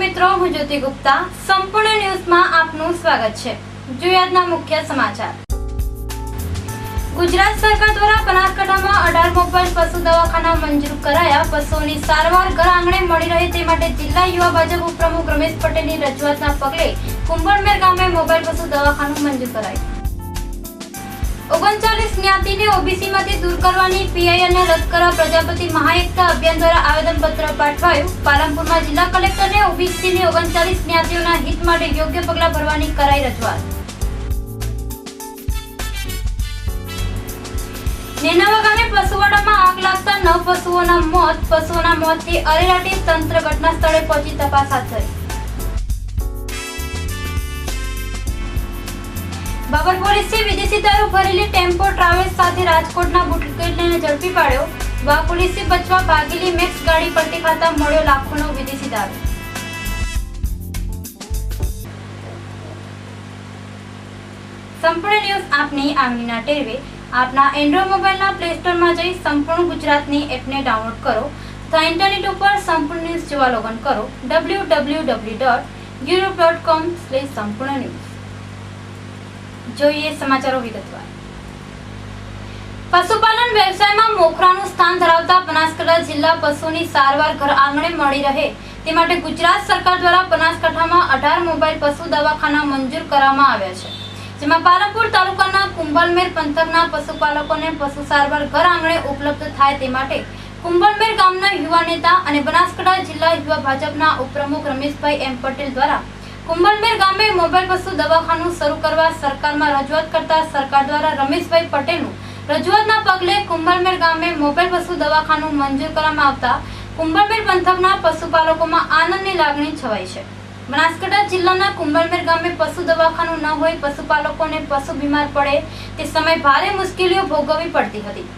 મિત્રો, હું જ્યોતિ ગુપ્તા. સંપૂર્ણ ન્યૂઝમાં આપનું સ્વાગત છે. જોયાદના મુખ્ય સમાચાર. ગુજરાત સરકાર દ્વારા બનાસકાંઠામાં અઢાર મોબાઈલ પશુ દવાખાના મંજૂર કરાયા. પશુઓની સારવાર ઘર આંગણે મળી રહે તે માટે જિલ્લા યુવા ભાજપ ઉપપ્રમુખ રમેશ પટેલની રજૂઆતના પગલે કુંભળમેર ગામે મોબાઈલ પશુ દવાખાનું મંજૂર કરાયું. ઓગણચાલીસ જ્ઞાતિને ઓબીસીમાંથી દૂર કરવાની પીઆઈને રદ કરવા પ્રજાપતિ મહાએકતા અભિયાન દ્વારા આવેદનપત્ર પાઠવાયું. પાલનપુરમાં જિલ્લા કલેક્ટરને ઓબીસીની ઓગણચાલીસ જ્ઞાતિઓના હિત માટે યોગ્ય પગલાં ભરવાની કરાઈ રજૂઆત. નેનાવા ગામે પશુવાડામાં આગ લાગતા નવ પશુઓના મોત, પશુઓના મોતથી અરેરાટી તંત્ર ઘટના સ્થળે પહોંચી તપાસ હાથ ધરી. બાબર પોલીસે વિદેશી દારૂ ભરેલી ટેમ્પો ટ્રાવેલ્સ સાથે રાજકોટના બુટલેગરને ઝડપી પાડ્યો. વા પોલીસે બચવા ભાગેલી મેક્સ ગાડી પલટી ખાતા મળ્યો લાખોનો વિદેશી દારૂ. સંપૂર્ણ ન્યૂઝ આપની આંગળીના ટેરવે. આપના એન્ડ્રોઇડ મોબાઈલના પ્લે સ્ટોરમાં જઈ સંપૂર્ણ ગુજરાતની એપને ડાઉનલોડ કરો. તથા ઇન્ટરનેટ ઉપર સંપૂર્ણ ન્યૂઝ જોવા લોગન કરો. W W W dot YouTube dot com slash Sampurna news. જોઈએ સમાચારો વિગતવાર. પશુપાલન વ્યવસાયમાં મોખરાનું સ્થાન ધરાવતા બનાસકાંઠા જિલ્લા પશુની સારવાર ઘર આંગણે મળી રહે. તે માટે ગુજરાત સરકાર દ્વારા બનાસકાંઠામાં અઢાર મોબાઈલ પશુ દવાખાના મંજૂર કરવામાં આવ્યા છે. જેમાં પાલનપુર તાલુકાના કુંભલમેર પંથકના પશુપાલકોને પશુ સારવાર ઘર આંગણે ઉપલબ્ધ થાય તે માટે કુંભલમેર ગામના યુવા નેતા અને બનાસકાંઠા જિલ્લા યુવા ભાજપના ઉપપ્રમુખ રમેશભાઈ એમ પટેલ દ્વારા કુંભલમેર ગામે મોબાઈલ પશુ દવાખાનું શરૂ કરવા સરકારમાં રજૂઆત કરતા સરકાર દ્વારા રમેશભાઈ પટેલનું રજૂઆતના પગલે કુંભલમેર ગામે મોબાઈલ પશુ દવાખાનું મંજૂર કરવામાં આવતા કુંભલમેર પંથકના પશુપાલકોમાં આનંદની લાગણી છવાઈ છે. બનાસકાંઠા જિલ્લાના કુંભલમેર ગામે પશુ દવાખાનું ન હોય પશુપાલકોને પશુ બીમાર પડે તે સમય ભારે મુશ્કેલીઓ ભોગવવી પડતી હતી.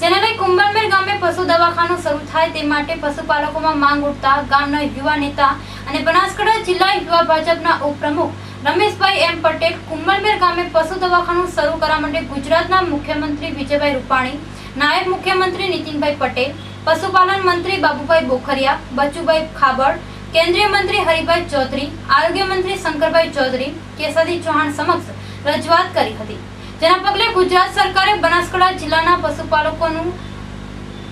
જેને લઈ કુંભલમેર ગામે પશુ દવાખાનું શરૂ થાય તે માટે પશુપાલકોમાં માંગ ઉઠતા ગામના યુવા નેતા અને બનાસકાંઠા જિલ્લા યુવા ભાજપના ઉપપ્રમુખ રમેશભાઈ એમ પટેલ કુંભલમેર ગામે પશુ દવાખાનું શરૂ કરવા માટે ગુજરાતના મુખ્યમંત્રી વિજયભાઈ રૂપાણી, નાયબ મુખ્યમંત્રી નીતિનભાઈ પટેલ, પશુપાલન મંત્રી બાબુભાઈ બોખરિયા, બચુભાઈ ખાબડ, કેન્દ્રીય મંત્રી હરિભાઈ ચૌધરી, આરોગ્ય મંત્રી શંકરભાઈ ચૌધરી કેસરી ચૌહાણ સમક્ષ રજૂઆત કરી હતી. જેના પગલે ગુજરાત સરકારે બનાસકાંઠા જિલ્લાના પશુપાલકોનું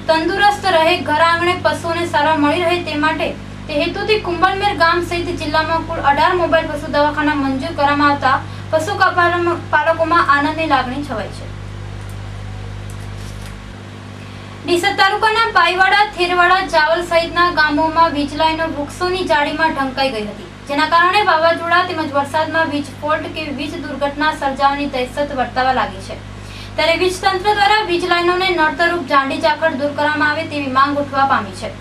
તંદુરસ્ત રહે, ઘર આંગણે પશુઓને સારવાર મળી રહે તે માટે તે હેતુથી કુંભલમેર ગામ સહિત જિલ્લામાં કુલ અઢાર મોબાઈલ પશુ દવાખાના મંજૂર કરવામાં આવતા પશુ પાલકોમાં આનંદની લાગણી છવાય છે. ડીસા તાલુકાના પાઈવાડા થેરવાડા ચાવલ સહિતના ગામોમાં વીજ લાઈનો વૃક્ષોની જાળીમાં ઢંકાઈ ગઈ હતી. જેના કારણે વાવાઝોડા તેમજ વરસાદમાં વીજ ફોલ્ટ કે વીજ દુર્ઘટના સર્જાવાની દહેશત વર્તાવા લાગી છે. ત્યારે વીજ તંત્ર દ્વારા વીજ લાઈનોને નડતરૂપ જાંડી ઝાકળ દૂર કરવામાં આવે તેવી માંગ ઉઠવા પામી છે.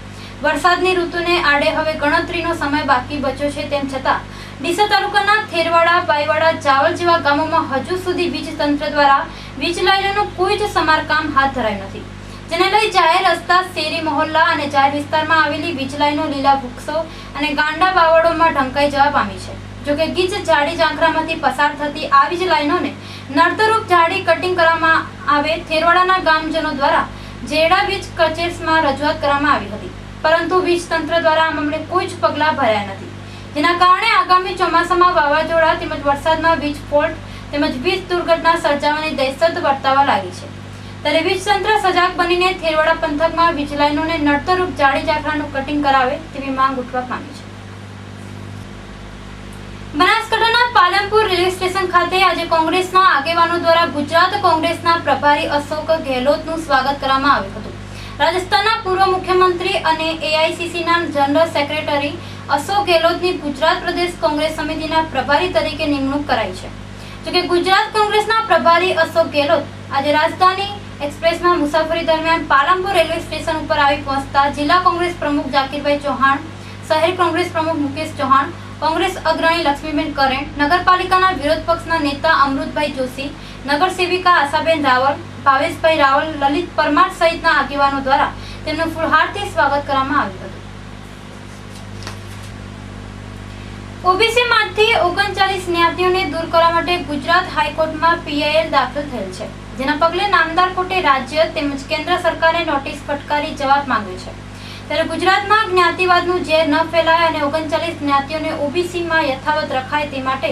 વરસાદની ઋતુને આડે હવે ગણતરીનો સમય બાકી બચ્યો છે તેમ છતાં, ડીસા તાલુકાના થેરવાડા પાઈવાડા ચાવલ જેવા ગામોમાં હજુ સુધી વીજ તંત્ર દ્વારા વીજ લાઈનોનું કોઈ જ સમારકામ હાથ ધરાયું નથી. જેને લઈ જાહેર રસ્તા, શેરી મહોલ્લા અને જાહેર વિસ્તારમાં આવેલી વીજ લાઈનો લીલા વૃક્ષો અને ગાંડા બાવળોમાં ઢંકાઈ જવા પામી છે. જોકે ગીચ જાડી ઝાંખરામાંથી પસાર થતી આવી જ લાઈનોને નડતરરૂપ ઝાડી કટિંગ કરવામાં આવે થેરવાડાના ગામજનો દ્વારા જેડા વીજ રજૂઆત કરવામાં આવી હતી. પરંતુ વીજ તંત્ર દ્વારા આ મામલે કોઈ જ પગલાં ભર્યા નથી. જેના કારણે આગામી ચોમાસામાં વાવાઝોડા તેમજ વરસાદમાં વીજ ફોલ્ટ તેમજ વીજ દુર્ઘટના સર્જાવાની દહેશત વર્તાવા લાગી છે. ત્યારે વીજ તંત્ર બનીને થેરવાડા પંથકમાં વીજ લાઈનોને જાડી જાખરાનું કટિંગ કરાવે તેવી માંગ ઉઠવા પામી છે. બનાસકાંઠાના પાલનપુર રેલવે સ્ટેશન ખાતે આજે કોંગ્રેસના આગેવાનો દ્વારા ગુજરાત કોંગ્રેસના પ્રભારી અશોક ગેહલોતનું સ્વાગત કરવામાં આવ્યું હતું. રાજસ્થાનના પૂર્વ મુખ્યમંત્રી અને એઆઈસીસીના જનરલ સેક્રેટરી અશોક ગેહલોતની ગુજરાત પ્રદેશ કોંગ્રેસ સમિતિના પ્રભારી તરીકે નિમણૂક કરાઈ છે. જોકે ગુજરાત કોંગ્રેસના પ્રભારી અશોક ગેહલોત આજે રાજધાની એક્સપ્રેસમાં મુસાફરી દરમિયાન પાલનપુર રેલવે સ્ટેશન ઉપર આવી પહોંચતા જિલ્લા કોંગ્રેસ પ્રમુખ જાકીરભાઈ ચૌહાણ, શહેર કોંગ્રેસ પ્રમુખ મુકેશ ચૌહાણ, કોંગ્રેસ અગ્રણી લક્ષ્મીબેન કરેણ, નગરપાલિકાના વિરોધ પક્ષના નેતા અમૃતભાઈ જોશી નગર સેવિકા આશાબેન રાવલ, ભાવેશભાઈ રાવલ, લલિત પરમાર સહિતના આગેવાનો દ્વારા તેમનું ફૂલહારથી સ્વાગત કરવામાં આવ્યું હતું. ઓબીસી માંથી ઓગણચાલીસ જ્ઞાતિઓને દૂર કરવા માટે ગુજરાત હાઈકોર્ટમાં પીઆઈએલ દાખલ થયેલ છે. જેના પગલે નામદાર કોર્ટે રાજ્ય તેમજ કેન્દ્ર સરકારે નોટિસ ફટકારી જવાબ માંગ્યો છે. ત્યારે ગુજરાતમાં જ્ઞાતિવાદનું ઝેર ન ફેલાય અને ઓગણચાલીસ જ્ઞાતિઓને ઓબીસીમાં યથાવત રખાય તે માટે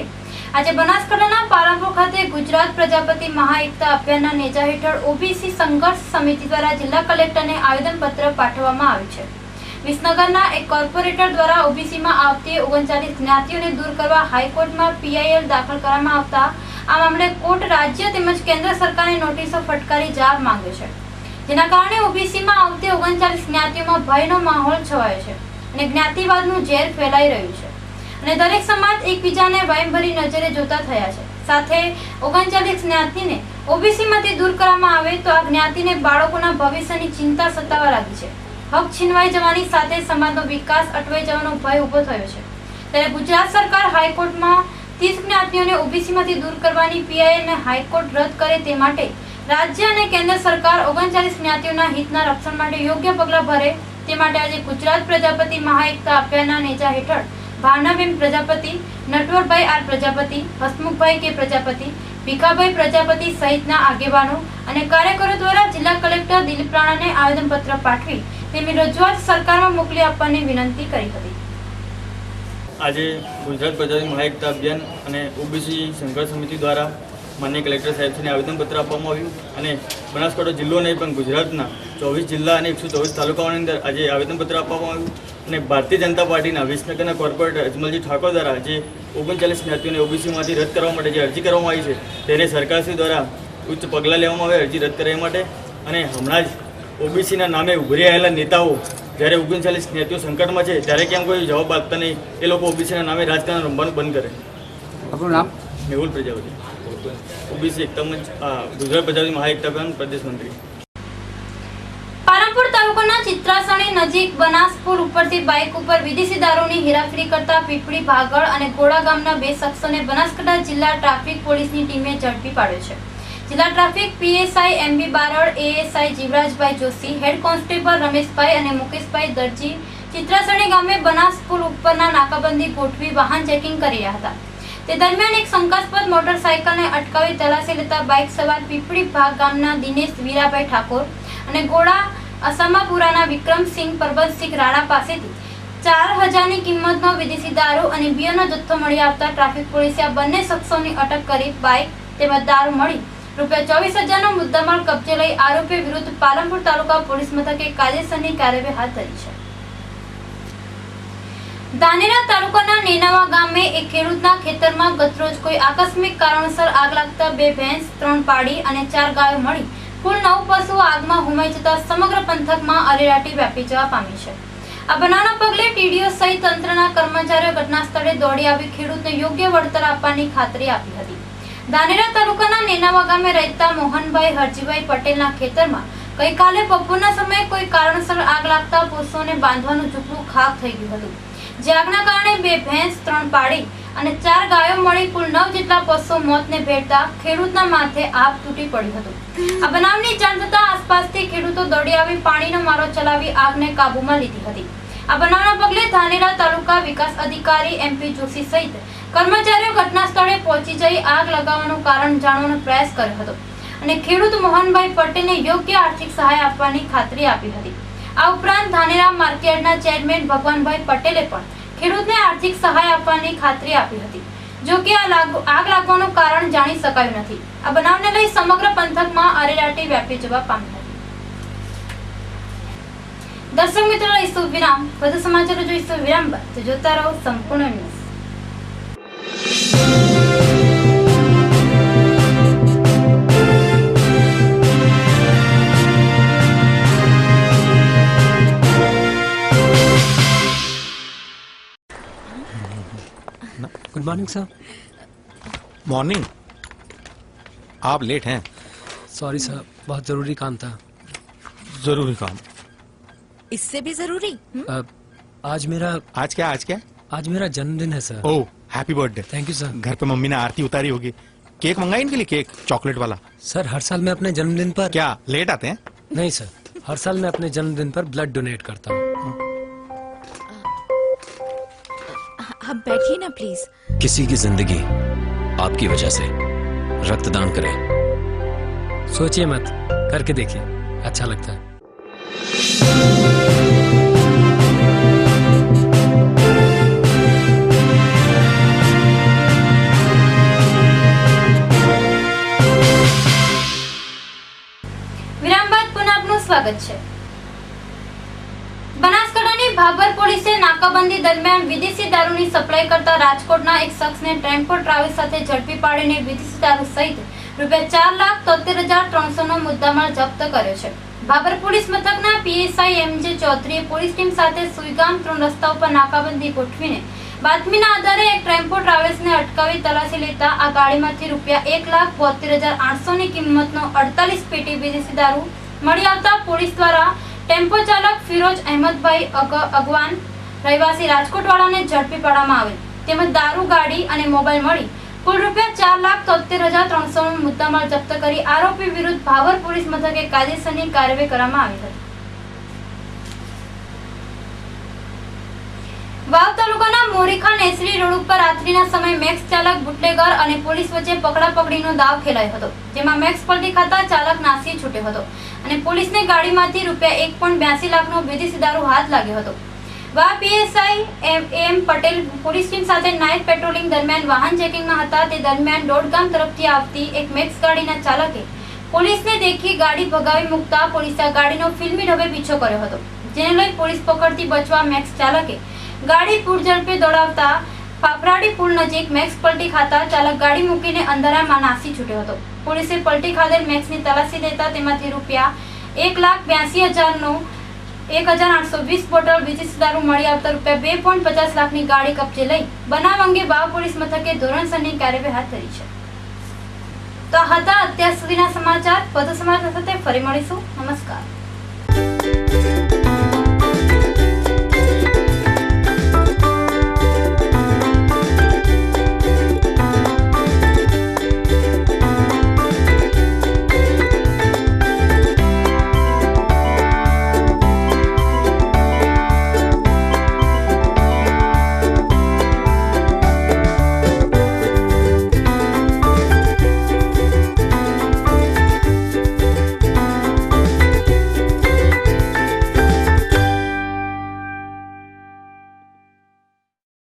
આજે બનાસકાંઠાના પાલનપુર ખાતે ગુજરાત પ્રજાપતિ મહાએકતા અભિયાનના નેજા હેઠળ ઓબીસી સંઘર્ષ સમિતિ દ્વારા જિલ્લા કલેક્ટરને આવેદનપત્ર પાઠવવામાં આવ્યું છે. વિસનગરના એક કોર્પોરેટર દ્વારા ઓબીસીમાં આવતી ઓગણચાલીસ જ્ઞાતિઓને દૂર કરવા હાઈકોર્ટમાં પીઆઈએલ દાખલ કરવામાં આવતા આ મામલે કોર્ટ રાજ્ય તેમજ કેન્દ્ર સરકારને નોટિસો ફટકારી જવાબ માંગ્યો છે. જેના કારણે ઓબીસીમાં આવતી ઓગણચાલીસ જ્ઞાતિઓમાં ભયનો માહોલ છવાયો છે અને જ્ઞાતિવાદનું ઝેર ફેલાઈ રહ્યું છે. અને દરેક સમાજ એકબીજાને વયમભરી નજરે જોતા થયા છે. સાથે ઓગણચાલીસ જ્ઞાતિને ઓબીસીમાંથી દૂર કરવામાં આવે તો આ જ્ઞાતિને બાળકોના ભવિષ્યની ચિંતા સતાવા લાગી છે. હક છીનવાઈ જવાની સાથે સમાજનો વિકાસ અટવાઈ જવાનો ભય ઊભો થયો છે. ત્યારે ગુજરાત સરકાર હાઈકોર્ટમાં ત્રીસ જ્ઞાતિઓને ઓબીસીમાંથી દૂર કરવાની પીઆઈને હાઈકોર્ટ રદ કરે તે માટે રાજ્ય અને કેન્દ્ર સરકાર ઓગણચાલીસ જ્ઞાતિઓના હિતના રક્ષણ માટે યોગ્ય પગલાં ભરે તે માટે આજે ગુજરાત પ્રજાપતિ મહાએકતા અભિયાનના નેજા હેઠળ ભાવનાબેન પ્રજાપતિ, નટવરભાઈ આર પ્રજાપતિ, હસમુખભાઈ કે પ્રજાપતિ, ભીખાભાઈ પ્રજાપતિ સહિતના આગેવાનો અને કાર્યકરો દ્વારા જિલ્લા કલેક્ટર દિલીપ રાણાને પાઠવી તેમની રજૂઆત સરકારમાં મોકલી આપવાની વિનંતી કરી હતી. આજે ગુજરાત પ્રજાની મહાએકતા અભિયાન અને ઓબીસી સંઘર્ષ સમિતિ દ્વારા માન્ય કલેક્ટર સાહેબશ્રીને આવેદનપત્ર આપવામાં આવ્યું અને બનાસકાંઠા જિલ્લો નહીં પણ ગુજરાતના ચોવીસ જિલ્લા અને એકસો ચોવીસ તાલુકાઓની અંદર આજે આવેદનપત્ર આપવામાં આવ્યું અને ભારતીય જનતા પાર્ટીના વિસનગરના કોર્પોરેટર અજમલજી ઠાકોર દ્વારા જે ઓગણચાલીસ જ્ઞાતિઓને ઓબીસીમાંથી રદ કરવા માટે જે અરજી કરવામાં આવી છે તેને સરકારશ્રી દ્વારા ઉચ્ચ પગલાં લેવામાં આવે અરજી રદ કરવા માટે અને હમણાં જ ઓબીસીના નામે ઉભરી આવેલા નેતાઓ જ્યારે ઓગણચાલીસ જ્ઞાતિઓ સંકટમાં છે ત્યારે કેમ કોઈ જવાબ આપતા નહીં. એ લોકો ઓબીસીના નામે રાજકારણ રમવાનું બંધ કરે. આપણું નામ? મેહુલ પ્રજાપતિ. ઓબીસી એકતા મંચ ગુજરાત પ્રજાપતિ મહાએકતા પ્રદેશ મંત્રી પાલનપુર તાલુકાના ચિત્રાસણી નજીક બનાસપુર ઉપરથી બાઇક ઉપર વિદેશી દારૂની હેરાફેરી કરતા પીપળી ભાગળ અને ગોળા ગામના બે શખ્સોને બનાસકાંઠા જિલ્લા ટ્રાફિક પોલીસની ટીમે ઝડપી પાડ્યો છે. જિલ્લા traffic, PSI MB Barad, ASI Jivrajbhai Joshi, head constable Rameshbhai અને મુકેશભાઈ દરજી ચિત્રાસણી ગામે બનાસ પુલ ઉપરના નાકાબંધી ગોઠવી વાહન ચેકિંગ કરી રહ્યા હતા. તે દરમિયાન એક શંકાસ્પદ મોટરસાયકલને અટકાવી તલાશી લેતા બાઇક સવાર પીપળી ભાગ ગામના દિનેશ વીરાભાઈ ઠાકોર અને ગોળા અસામાપુરાના વિક્રમસિંહ પરબતસિંહ રાણા પાસેથી ચાર હજારની કિંમતનો વિદેશી દારૂ અને બિયરનો જથ્થો મળી આવતા ટ્રાફિક પોલીસે આ બંને શખ્સોની અટક કરી બાઇક તેમજ દારૂ મળી ત્રણ પાડી અને ચાર ગાયો મળી કુલ નવ પશુઓ આગમાં હોમાઈ જતા સમગ્ર પંથકમાં અરેરાટી વ્યાપી જવા પામી છે. આ બનાવના પગલે ટીડીઓ સહિત તંત્રના કર્મચારીઓ ઘટના સ્થળે દોડી આવી ખેડૂતને યોગ્ય વળતર આપવાની ખાતરી આપી હતી. ધાનેરા તાલુકાના નેનાવા ગામે રહેતા મોહનભાઈ હરજીભાઈ પટેલના ખેતરમાં ગઈકાલે બપોરના સમયે કોઈ કારણસર આગ લાગતા પશુઓને બાંધવાનું ઝૂંપડું ખાક થઈ ગયું હતું. જે આગના કારણે બે ભેંસ, ત્રણ પાડી અને ચાર ગાયો મળી કુલ નવ જેટલા પશુઓ મોતને ભેટતા ખેડૂતના માથે આગ તૂટી પડ્યું હતું. આ બનાવની જાણ થતાં આસપાસથી ખેડૂતો દોડી આવી પાણીનો મારો ચલાવી આગને કાબૂમાં લીધી હતી. આ બનાવના પગલે ધાનેરા તાલુકા વિકાસ અધિકારી એમપી જોશી સહિત કર્મચારીઓ ઘટના સ્થળે પહોંચી જઈ આગ લગાવવાનું કારણ જાણવાનો પ્રયાસ કર્યો હતો. અને ખેડૂત મોહનભાઈ પટેલને યોગ્ય આર્થિક સહાય આપવાની ખાતરી આપી હતી. આ ઉપરાંત ધાનેરા માર્કેટના ચેરમેન ભગવાનભાઈ પટેલે પણ ખેડૂતને આર્થિક સહાય આપવાની ખાતરી આપી હતી. જો કે આ આગ લાગવાનું કારણ જાણી શકાયું નથી. આ બનાવને લઈ સમગ્ર પંથકમાં અરેરાટી વ્યાપી જવા પામી હતી. દર્શક મિત્રો લઈશું વિરામ વધુ સમાચારો જોઈશું વિરામ બાદ તો જોતા રહો સંપૂર્ણ news good morning sir morning आप लेट हैं सॉरी सर बहुत ज़रूरी काम था जरूरी काम इससे भी ज़रूरी। हम्म? अ, आज मेरा आज क्या आज क्या? आज मेरा जन्मदिन है sir. Oh happy birthday thank you sir घर पे मम्मी ने आरती उतारी होगी। केक मंगाई इनके लिए केक? चॉकलेट वाला। सर हर साल मैं अपने जन्मदिन पर क्या लेट आते हैं? नहीं सर। हर साल मैं अपने जन्मदिन पर ब्लड डोनेट करता हूँ। आप बैठिए ना प्लीज़ किसी की ज़िंदगी आपकी वजह से रक्तदान करें। सोचिए मत करके देखिए। अच्छा लगता है। સ્વાગત છે. બનાસકાંઠાની ભાભર પોલીસે નાકાબંધી દરમિયાન વિદેશી દારૂની સપ્લાય કરતા રાજકોટના એક શખ્સને ટેમ્પો ટ્રાવેલ સાથે ઝડપી પાડીને વિદેશી દારૂ સહિત રૂપિયા ચાર લાખ તોતેર હજાર ત્રણસો નો મુદ્દામાલ જપ્ત કર્યો છે. ભાભર પોલીસ મથકના પીએસઆઈ એમ જે ચૌધરીએ પોલીસ ટીમ સાથે સુઈગામ ત્રણ રસ્તા ઉપર નાકાબંધી ગોઠવીને બાતમીના આધારે એક ટેમ્પો ટ્રાવેલ્સને અટકાવી તલાશી લેતા આ ગાડીમાંથી રૂપિયા એક લાખ બોતેર હજાર આઠસો ની કિંમતનો અડતાલીસ પેટી વિદેશી દારૂ મળી આવતા પોલીસ દ્વારા ટેમ્પો ચાલક ફિરોજ અહેમદભાઈ અગવાન રહેવાસી રાજકોટવાળાને ઝડપી પાડવામાં આવેલ. તેમજ દારૂ, ગાડી અને મોબાઈલ મળી કુલ રૂપિયા ચાર લાખ તોતેર હજાર ત્રણસો મુદ્દામાલ જપ્ત કરી આરોપી વિરુદ્ધ ભાવર પોલીસ મથકે કાયદેસરની કાર્યવાહી કરવામાં આવી હતી. વાવ તાલુકાના મોરીખા નેસરી રોડ ઉપર રાત્રિના સમયે મેક્સ ચાલક બુટલેગર અને પોલીસ વચ્ચે પકડાપકડીનો દાવ ખેલાયો હતો, જેમાં મેક્સ પલટી ખાતા ચાલક નાસી છૂટ્યો હતો. અને પોલીસને ગાડીમાંથી રૂપિયા એક પોઈન્ટ બ્યાસી લાખનો વિદેશી દારૂ હાથ લાગ્યો હતો. વા PSI M M Patel police team સાથે નાઇટ પેટ્રોલિંગ દરમિયાન વાહન ચેકિંગમાં હતા. તે દરમિયાન દોડગામ તરફથી આવતી એક મેક્સ ગાડીના ચાલકે પોલીસને દેખી ગાડી ભગાવી મૂકતા પોલીસે ગાડીનો ફિલ્મી ઢબે પીછો કર્યો હતો. જેને લઈ પોલીસ પકડતી બચવા મેક્સ ચાલકે ગાડી પૂર ઝડપે દોડાવતા પાપરાડી પુલ નજીક મેક્સ પલટી ખાતા ચાલક ગાડી મૂકીને અંધારામાં નાસી છૂટ્યો હતો. પોલીસે પલટી ખાધેલ મેક્સની તલાશી લેતા તેમાંથી રૂપિયા એક લાખ બ્યાસી હજારનો એક હજાર આઠસો વીસ બોટલ વિદેશી દારૂ મળી આવતા રૂપિયા બે પોઈન્ટ પચાસ લાખની ગાડી કબજે લઈ બનાવ અંગે બાવ પોલીસ મથકે ધોરણસરની કાર્યવાહી હાથ ધરી છે. તો હતા અત્યાર સુધીના સમાચાર. વધુ સમાચાર સાથે ફરી મળીશું. નમસ્કાર.